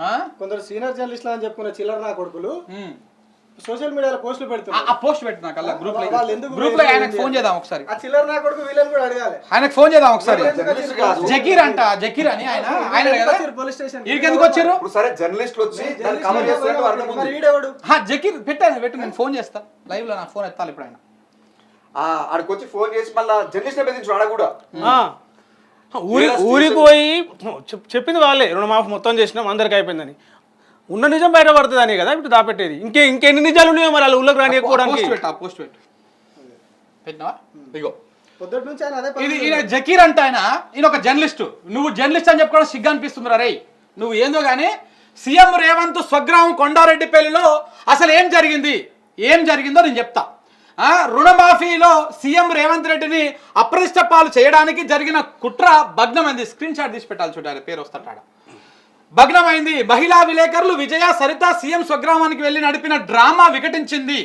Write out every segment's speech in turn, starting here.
ఆ? కొందరు సీనియర్ జర్నలిస్టులు అని చెప్పుకున్న చిల్లర నా కొడుకులు. సోషల్ మీడియాలో పోస్టులు పెడుతున్నారు. ఆ పోస్ట్ పెట్టు నాకు అలా గ్రూప్లో గ్రూప్లో ఆయనకు ఫోన్ చేద్దాం ఒకసారి. ఆ చిల్లర నా కొడుకు వీళ్ళని కూడా అడగాలి. ఆయనకు ఫోన్ చేద్దాం ఒకసారి. జకీర్ అంట జకీర్ అని ఆయన ఆయన కదా పోలీస్ స్టేషన్ వీడికి ఎందుకు వచ్చారు? సరే జర్నలిస్టులు వచ్చి దాన్ని కవర్ చేస్తున్నట్టు అర్థం ఉంది. వీడెవడు? హా, జకీర్ పెట్టాను పెట్టు నేను ఫోన్ చేస్తా. లైవ్లో నా ఫోన్ ఎత్తాలి ఇప్పుడు ఆయన. ఆ, ఆడికి వచ్చి ఫోన్ చేసి మళ్ళీ జర్నలిస్ట్ బెదిరించు ఆడ కూడా ఆ. ఊరి ఊరికి పోయి చెప్- చెప్పింది వాళ్ళే. రుణమాఫీ మొత్తం చేసినాం అందరికి అయిపోయిందని. ఉన్న నిజం బయట పడుతుందని కదా ఇప్పుడు దాపెట్టేది. ఇంకే ఇంకెన్ని నిజాలు ఉన్నాయో మరి వాళ్ళ ఊళ్ళకి రానియకపోవడానికి? పోస్ట్ పెట్టు పెట్టినావా ఇగో. ఇది ఈయన జకీర్ అంట ఆయన ఈయన ఒక జర్నలిస్ట్. నువ్వు జర్నలిస్ట్ అని చెప్పుకోవడం సిగ్గు అనిపిస్తుంది రే నువ్వు ఏందో గానీ సీఎం రేవంత్ స్వగ్రామం కొండారెడ్డిపల్లిలో అసలు ఏం జరిగింది? ఏం జరిగిందో నేను చెప్తా. రుణమాఫీలో సీఎం రేవంత్ రెడ్డిని అప్రతిష్ట పాలు చేయడానికి జరిగిన కుట్ర భగ్నమైంది. స్క్రీన్ షాట్ తీసి పెట్టాలి చూడాలి పేరు వస్తాడ భగ్నమైంది. మహిళా విలేకరులు విజయ సరిత సీఎం స్వగ్రామానికి వెళ్ళి నడిపిన డ్రామా వికటించింది.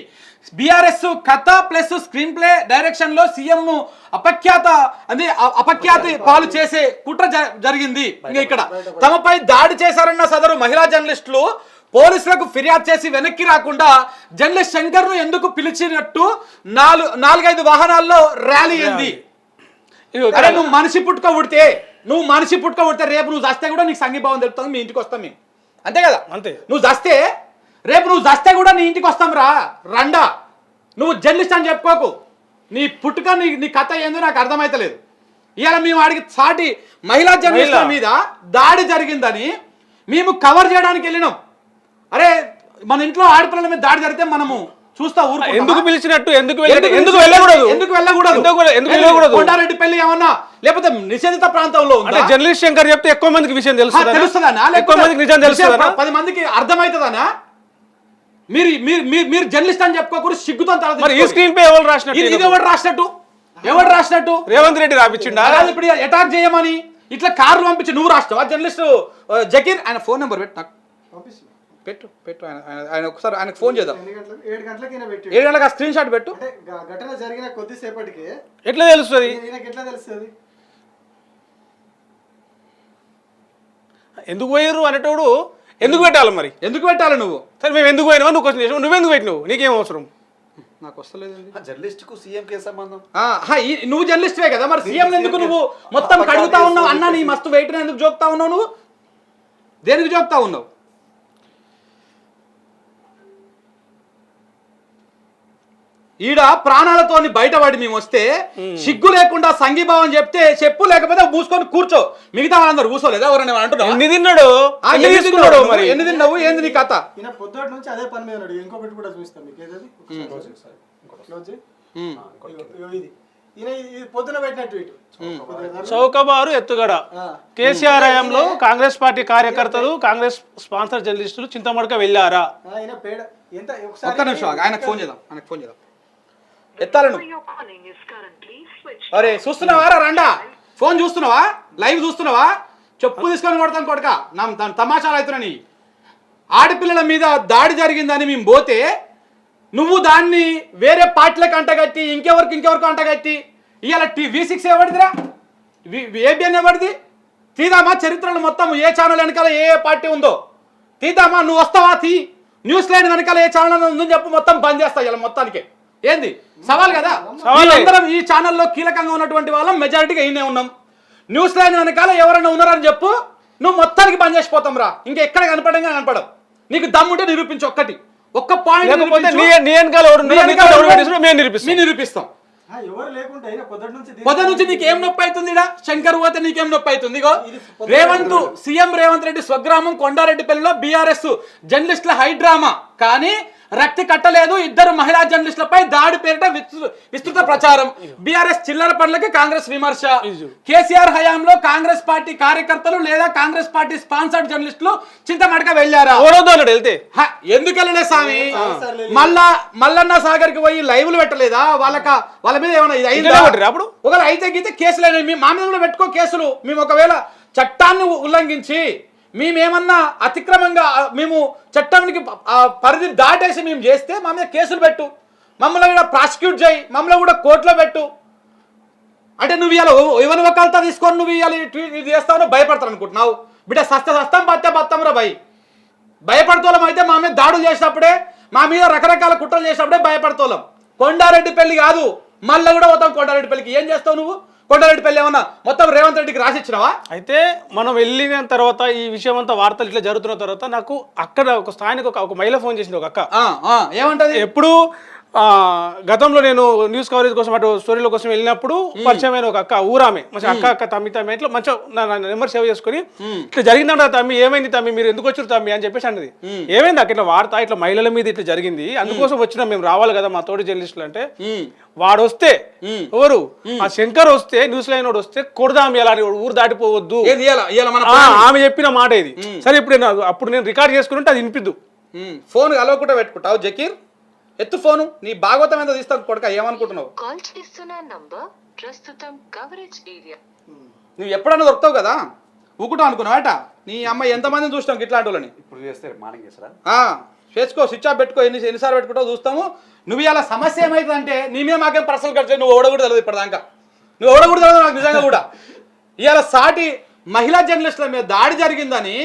బీఆర్ఎస్ కథ ప్లస్ స్క్రీన్ ప్లే డైరెక్షన్లో సీఎం ను అపఖ్యాత అది అపఖ్యాతి పాలు చేసే కుట్ర జ- జరిగింది. ఇంకా ఇక్కడ తమపై దాడి చేశారన్న సదరు మహిళా జర్నలిస్టులు పోలీసులకు ఫిర్యాదు చేసి వెనక్కి రాకుండా జర్నలిస్ట్ శంకర్ను ఎందుకు పిలిచినట్టు నాలుగు నాలుగైదు వాహనాల్లో ర్యాలీ అయింది. అరే నువ్వు మనిషి పుట్టుక పుడితే నువ్వు మనిషి పుట్టుక పుడితే రేపు నువ్వు చస్తే కూడా నీకు సంఘీభావం తెలుపుతాం మీ ఇంటికి వస్తాం మేము. అంతే కదా? అంతే. నువ్వు చస్తే రేపు నువ్వు చస్తే కూడా నీ ఇంటికి వస్తాం రా. రండా. నువ్వు జర్నలిస్ట్ అని చెప్పుకోకు. నీ పుట్టుక నీ నీ కథ ఏందో నాకు అర్థమైతలేదు. ఇవాళ మేము వాడికి సాటి మహిళా జర్నలిస్టుల. మీద దాడి జరిగిందని మేము కవర్ చేయడానికి వెళ్ళినాం. అరే మన ఇంట్లో ఆడపిల్లల మీద దాడి జరిగితే మనము చూస్తా ఊరుకుంటామా? ఎందుకు పిలిచినట్టు? ఎందుకు వెళ్ళ- ఎందుకు వెళ్ళకూడదు? ఎందుకు వెళ్ళకూడదు? ఎందుకు వెళ్ళ- ఎందుకు వెళ్ళకూడదు? కొండారెడ్డి పెళ్ళి ఏమన్నా లేకపోతే నిషేధిత ప్రాంతంలో ఉందా? అంటే జర్నలిస్ట్ శంకర్ చెప్తే ఎక్కువ మందికి విషయం ఆ, తెలుస్తుందా ఎక్కువ మందికి నిజం తెలుస్తుందా పది మందికి అర్థమవుతుందనా? మీరు మీరు మీరు మీరు జర్నలిస్ట్ అని చెప్పుకోకూడదు సిగ్గుతో తల మరి ఈ. స్క్రీన్ పే ఎవరు రాసినట్టు ఇది ఎవరు రాసినట్టు? ఎవరు రాసినట్టు? రేవంత్ రెడ్డి రాపిచ్చిండా? అలాగే ఇప్పుడు అటాక్ చేయమని ఇట్లా కార్లు పంపించి నువ్వు రాస్తావా? జర్నలిస్ట్ ఆ, జకీర్ ఆయన ఫోన్ నెంబర్ పెట్టు నాకు. పంపిస్తున్నా. పెట్టు పెట్టు. ఆయన ఒకసారి ఆయనకు ఫోన్ చేద్దాం. ఏడు గంటలకు ఈయన పెట్టి. ఏడు గంటలకు స్క్రీన్ షాట్ పెట్టు. ఘటన జరిగిన కొద్దిసేపటికి ఎట్లా తెలుస్తుంది? ఎట్లా తెలుస్తుంది? ఎందుకు పోయారు అనేటోడు ఎందుకు పెట్టాలి మరి? ఎందుకు పెట్టాలి నువ్వు? సరే మేము ఎందుకు పోయినావా నువ్వు క్వశ్చన్ చేసావు. నువ్వెందుకు పెట్టినావు? నీకేం అవసరం? నాకు వస్తలేదు జర్నలిస్ట్కు సీఎం కే సంబంధం? నువ్వు జర్నలిస్ట్వే కదా మరి. సీఎం ఎందుకు నువ్వు మొత్తం కడుగుతా ఉన్నావు? అన్న నీ మస్తు వెయిట్ ఎందుకు జోక్తా ఉన్నావు నువ్వు? దేనికి జోక్తా ఉన్నావు? ఈడ ప్రాణాలతోని బయటపడి మేము వస్తే సిగ్గు లేకుండా సంఘీభావం చెప్తే చెప్పు లేకపోతే మూసుకొని కూర్చో. మిగతా వాళ్ళందరూ కూర్చోలేదా? ఎవరైనా అంటున్నావు? ఎన్ని తిన్నాడు? తీసుకున్నాడు మరి? ఎన్ని తిన్నావు? ఏంది నీ కథ? పొద్దుటి నుంచి అదే పని మీద ఇంకొకటి కూడా చూస్తాం మీకు. ఇది. చౌకబారు. ఎత్తుగడ. కేసీఆర్ హయాంలో కాంగ్రెస్ పార్టీ కార్యకర్తలు కాంగ్రెస్ స్పాన్సర్ జర్నలిస్టులు చింతమడక వెళ్ళారా? ఆయన పేడ ఎంత ఒక్క నిమిషం. ఆయనకు ఫోన్ చేద్దాం. ఆయనకు ఫోన్ చేద్దాం. ఎత్తాలి నువ్వు you're calling is currently switched. అరే చూస్తున్నావా? రా రండా. ఫోన్ చూస్తున్నావా? లైవ్ చూస్తున్నావా? చెప్పు తీసుకొని కొడతాను కొడక. నా దాని తమాషాలు అవుతున్నాయి ఆడపిల్లల మీద దాడి జరిగిందని మేము పోతే నువ్వు దాన్ని వేరే పార్టీలకు అంటగట్టి ఇంకెవరికి ఇంకెవరికి అంటగట్టి ఇవాళ టీ వి సిక్స్ ఎవరిదిరా? ఏబిఎన్ ఎవరిది? తీదామా? చరిత్రలో మొత్తం ఏ ఛానల్ వెనకాల ఏ ఏ పార్టీ ఉందో? తీద్దామా నువ్వు వస్తావా? తీ. న్యూస్ లైన్ వెనకాల ఏ ఛానల్ ఉందని చెప్పు మొత్తం బంద్ చేస్తా ఇలా మొత్తానికి. ఏంది? సవాల్ కదా? సవాలే. అందరం ఈ ఛానల్లో కీలకంగా ఉన్నటువంటి వాళ్ళం మెజారిటీగా ఈయనే ఉన్నాం. న్యూస్ లైన్ వెనకాల ఎవరైనా ఉన్నారని చెప్పు నువ్వు మొత్తానికి బంద్ చేసిపోతాం రా. ఇంకా ఎక్కడ కనపడంగా కనపడవు. నీకు దమ్ముంటే నిరూపించు ఒక్కటి. ఒక్క పాయింట్ నిరూపిస్తాం. పొద్దు నుంచి నీకు ఏం నొప్పి అవుతుంది? శంకర్ పోతే నీకేం నొప్పి అవుతుంది? రేవంత్ సీఎం రేవంత్ రెడ్డి స్వగ్రామం కొండారెడ్డిపల్లిలో బీఆర్ఎస్ జర్నలిస్టుల హై డ్రామా. కానీ రక్తి కట్టలేదు. ఇద్దరు మహిళా జర్నలిస్టులపై దాడి పేరిట విస్తృ- విస్తృత ప్రచారం. బీఆర్ఎస్ చిల్లర పనులకి కాంగ్రెస్ విమర్శ. కేసీఆర్ హయాంలో కాంగ్రెస్ పార్టీ కార్యకర్తలు లేదా కాంగ్రెస్ పార్టీ స్పాన్సర్డ్ జర్నలిస్టులు చింతమడక అన్నాడు వెళ్తే. ఎందుకు వెళ్ళలే స్వామి? మళ్ళా మల్లన్న సాగర్కి పోయి లైవ్లు పెట్టలేదా? వాళ్ళక వాళ్ళ మీద ఏమైనా ఇది అయిందా? అప్పుడు? ఒకవేళ అయితే గీతే కేసులు మా మీద కూడా పెట్టుకో కేసులు. మేము ఒకవేళ చట్టాన్ని ఉల్లంఘించి మేమేమన్నా అతిక్రమంగా మేము చట్టానికి పరిధి దాటేసి మేము చేస్తే మా మీద కేసులు పెట్టు. మమ్మల్ని కూడా ప్రాసిక్యూట్ చేయి. మమ్మల్ని కూడా కోర్టులో పెట్టు. అంటే నువ్వు ఇవాళ ఎవరి ఒకళ్ళతో తీసుకొని నువ్వు ఇవాళ ఇది చేస్తావు భయపడతాను అనుకుంటున్నావు. బిడ్డ సస్త సస్తం బత్తే బత్తం రా భయ్ అయితే మా మీద దాడులు చేసినప్పుడే మా మీద రకరకాల కుట్రలు చేసినప్పుడే భయపడతోళం కొండారెడ్డి పెళ్ళి కాదు మళ్ళీ కూడా పోతాం కొండారెడ్డి పెళ్ళికి. ఏం చేస్తావు నువ్వు? కొండారెడ్డి పెళ్ళి ఏమన్నా మొత్తం రేవంత్ రెడ్డికి రాసిచ్చినావా అయితే మనం వెళ్ళిన తర్వాత ఈ విషయం అంతా వార్తలు ఇట్లా జరుగుతున్న తర్వాత నాకు అక్కడ ఒక స్థానిక ఒక మహిళ ఫోన్ చేసింది ఒక అక్క. ఏమంటది? ఎప్పుడు గతంలో నేను న్యూస్ కవరేజ్ కోసం అటు స్టోరీల కోసం వెళ్ళినప్పుడు పరిచయమైన ఒక అక్క ఊరామె. మంచి అక్క అక్క తమ్మి తమ్మి ఇట్లా మంచిగా నా నెంబర్ సేవ్ చేసుకుని ఇట్లా జరిగిందంట తమ్మి ఏమైంది తమ్మి మీరు ఎందుకు వచ్చారు తమ్మి అని చెప్పేసి అన్నది. ఏమైంది అక్క ఇట్లా వార్త ఇట్లా మహిళల మీద ఇట్లా జరిగింది. అందుకోసం వచ్చినా మేము రావాలి కదా మా తోటి జర్నలిస్టులు అంటే. వాడు వస్తే ఎవరు? ఆ శంకర్ వస్తే న్యూస్ లైన్ వాడు వస్తే కొడదాం ఎలా ఊరు దాటిపోవద్దు. ఆమె చెప్పిన మాట ఇది. సరే ఇప్పుడు నేను అప్పుడు నేను రికార్డ్ చేసుకుని ఉంటే అది వినిపిద్దు. ఫోన్ కలవకుండా పెట్టుకుంటావు జకీర్? ఎత్తు ఫోను నీ భాగవతం ఎంత తీస్తాను కొడుక ఏమనుకుంటున్నావు? కాల్ చేస్తున్న నంబర్ ప్రస్తుతం కవరేజ్ ఏరియా. నువ్వు ఎప్పుడన్నా దొరుకుతావు కదా? ఊకుటావు అనుకున్నావాట నీ అమ్మాయి ఎంతమందిని చూసినావు ఇట్లాంటి వాళ్ళని? ఇప్పుడు చేస్తే మార్నింగ్ చేస్తారా? ఆ, చేసుకో స్విచ్ ఆఫ్ పెట్టుకో ఎన్ని ఎన్నిసార్లు పెట్టుకుంటావు చూస్తాము. నువ్వు ఇలా సమస్య ఏమైతుందంటే నీ మీద మాకేం పర్సనల్ ఖర్చు నువ్వు ఓడకూడదు తెలియదు ఇప్పటిదాకా. నువ్వు ఓడకూడదు తెలియదు నాకు నిజంగా కూడా. ఇవాళ సాటి మహిళా జర్నలిస్టుల మీద దాడి జరిగిందని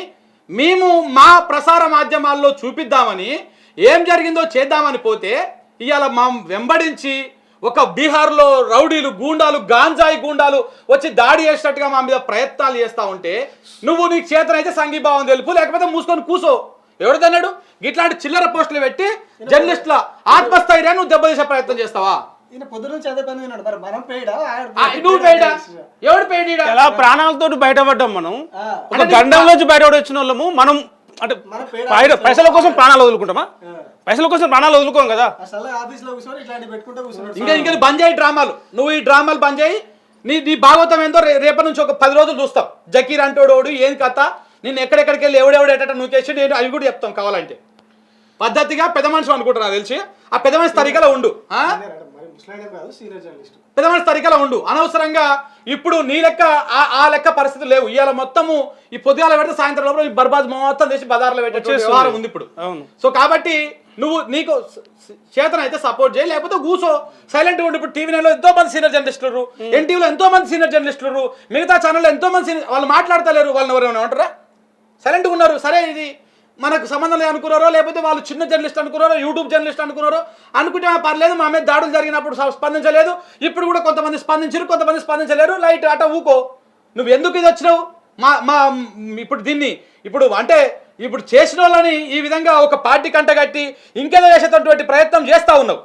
మేము మా ప్రసార మాధ్యమాల్లో చూపిద్దామని ఏం జరిగిందో చేద్దామని పోతే ఇవాళ మా వెంబడించి ఒక బీహార్లో రౌడీలు గూండాలు గాంజాయి గూండాలు వచ్చి దాడి చేసినట్టుగా మా మీద ప్రయత్నాలు చేస్తా ఉంటే నువ్వు నీకు చేతనైతే సంఘీభావం తెలుపు లేకపోతే మూసుకొని కూసో. ఎవరిదన్నాడు ఇట్లాంటి చిల్లర పోస్టులు పెట్టి జర్నలిస్టుల ఆత్మస్థైర్యాన్ని నువ్వు దెబ్బతీసే ప్రయత్నం చేస్తావా? ఈయన పొద్దున నుంచి అదే పని విన్నాడు మరి మనం పేయడా ఆ, నువ్వు పేడా? ఎవడు పేడీడా? ఎలా ప్రాణాలతో బయటపడ్డాం మనం. ఒక గండం నుంచి బయటపడి వచ్చిన వాళ్ళము మనం అంటే పైసల కోసం ప్రాణాలు వదులుకుంటామా? పైసల కోసం ప్రాణాలు వదులుకోం కదా? ఇంకా ఇంకా బంద్ చేయి డ్రామాలు. నువ్వు ఈ డ్రామాలు బంద్ చేయి. నీ నీ భాగవతం ఏందో రేపటి నుంచి ఒక పది రోజులు చూస్తాం. జకీర్ అంటోడు ఏం కథ? నేను ఎక్కడెక్కడికి వెళ్ళి ఎవడెవడు ఎట్ట నువ్వు చేసి నేను అవి కూడా చెప్తాం కావాలంటే. పద్ధతిగా పెద్ద మనిషి అనుకుంటున్నా నాకు తెలిసి. ఆ పెద్ద మనిషి తరికలో ఉండు ఆ? మరి ముస్లాం కాదు సీనియర్ జర్నలిస్ట్. పెద్ద మనిషి తరికలో ఉండు. అనవసరంగా ఇప్పుడు నీ లెక్క ఆ- ఆ లెక్క పరిస్థితి లేవు. ఇవాళ మొత్తము ఈ పొద్దుగాల పెడితే సాయంత్రం లోపల ఈ బర్బాద్ మొత్తం చేసి బజార్లో పెట్టే. వ్యవహారం ఉంది ఇప్పుడు. సో కాబట్టి నువ్వు నీకు స- స- చేతన అయితే సపోర్ట్ చేయి లేకపోతే కూసో. సైలెంట్ ఉండి. ఇప్పుడు టీవీ నైన్లో ఎంతో మంది సీనియర్ జర్నలిస్టులు ఎన్టీవీలో ఎంతో మంది సీనియర్ జర్నలిస్టులు మిగతా ఛానల్లో ఎంతో మంది వాళ్ళు మాట్లాడతలేరు వాళ్ళని ఎవరైనా ఉంటారా? సైలెంట్గా ఉన్నారు. సరే ఇది. మనకు సంబంధం లేదు అనుకున్నారో లేకపోతే వాళ్ళు చిన్న జర్నలిస్ట్ అనుకున్నారో యూట్యూబ్ జర్నలిస్ట్ అనుకున్నారో అనుకుంటే "ఆ, పర్లేదు మా మీద దాడులు జరిగినప్పుడు స్పందించలేదు ఇప్పుడు కూడా కొంతమంది స్పందించారు కొంతమంది స్పందించలేరు లైట్ అట ఊకో. నువ్వు ఎందుకు ఇది వచ్చినావు? మా మా ఇప్పుడు దీన్ని ఇప్పుడు అంటే ఇప్పుడు చేసిన వాళ్ళని ఈ విధంగా ఒక పార్టీ కంటగట్టి ఇంకేదో చేసేటటువంటి ప్రయత్నం చేస్తా ఉన్నావు.